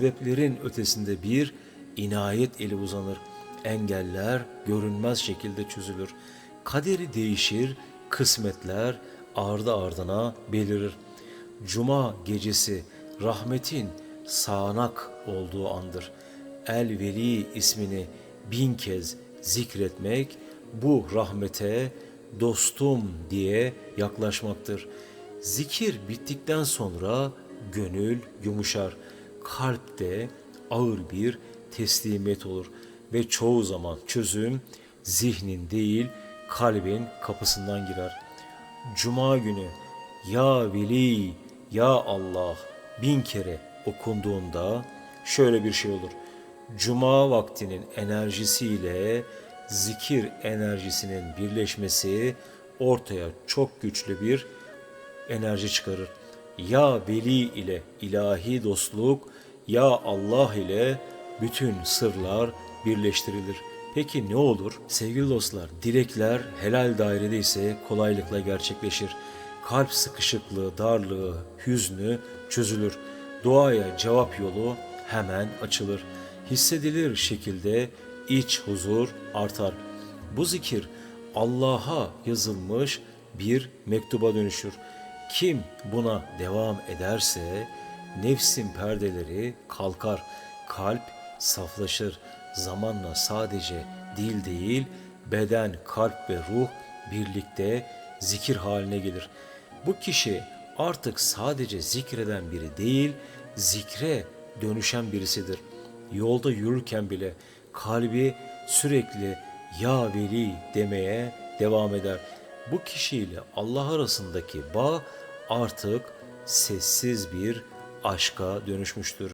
Sebeplerin ötesinde bir inayet eli uzanır. Engeller görünmez şekilde çözülür. Kaderi değişir, kısmetler ardı ardına belirir. Cuma gecesi rahmetin sağanak olduğu andır. El Veli ismini bin kez zikretmek bu rahmete dostum diye yaklaşmaktır. Zikir bittikten sonra gönül yumuşar. Kalpte ağır bir teslimiyet olur ve çoğu zaman çözüm zihnin değil kalbin kapısından girer. Cuma günü ya Veli ya Allah bin kere okunduğunda şöyle bir şey olur. Cuma vaktinin enerjisiyle zikir enerjisinin birleşmesi ortaya çok güçlü bir enerji çıkarır. Ya veli ile ilahi dostluk, ya Allah ile bütün sırlar birleştirilir. Peki ne olur? Sevgili dostlar, dilekler helal dairede ise kolaylıkla gerçekleşir. Kalp sıkışıklığı, darlığı, hüznü çözülür. Duaya cevap yolu hemen açılır. Hissedilir şekilde iç huzur artar. Bu zikir Allah'a yazılmış bir mektuba dönüşür. Kim buna devam ederse nefsin perdeleri kalkar, kalp saflaşır. Zamanla sadece dil değil, beden, kalp ve ruh birlikte zikir haline gelir. Bu kişi artık sadece zikreden biri değil, zikre dönüşen birisidir. Yolda yürürken bile kalbi sürekli ya veli demeye devam eder. Bu kişiyle Allah arasındaki bağ artık sessiz bir aşka dönüşmüştür.